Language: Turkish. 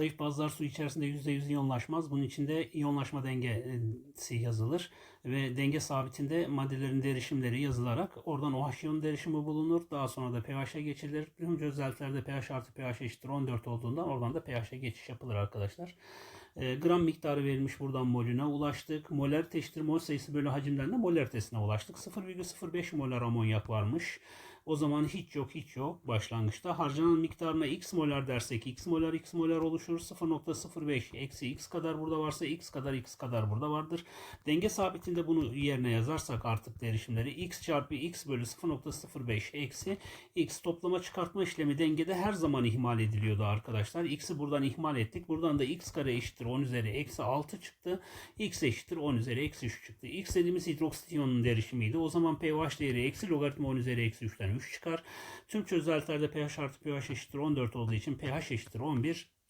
Zayıf bazlar su içerisinde %100 iyonlaşmaz. Bunun içinde iyonlaşma dengesi yazılır ve denge sabitinde maddelerin derişimleri yazılarak oradan OH iyon derişimi bulunur. Daha sonra da pH'e geçilir. Tüm çözeltilerde pH artı pH eşittir 14 olduğundan oradan da pH'e geçiş yapılır arkadaşlar. E, gram miktarı verilmiş buradan molüne ulaştık. Molarite eşittir mol sayısı bölü hacimden de molaritesine ulaştık. 0,05 molar amonyak varmış. O zaman hiç yok hiç yok başlangıçta. Harcanan miktarına x molar dersek x molar x molar oluşur. 0.05 eksi x kadar burada varsa x kadar x kadar burada vardır. Denge sabitinde bunu yerine yazarsak artık derişimleri x çarpı x bölü 0.05 eksi x toplama çıkartma işlemi dengede her zaman ihmal ediliyordu arkadaşlar. x'i buradan ihmal ettik. Buradan da x kare eşittir 10 üzeri eksi 6 çıktı. x eşittir 10 üzeri eksi 3 çıktı. x dediğimiz hidroksit iyonun derişimiydi. O zaman pH değeri eksi logaritma 10 üzeri eksi 3'ten 3 çıkar. Tüm çözeltilerde pH artı pH eşittir 14 olduğu için pH eşittir 11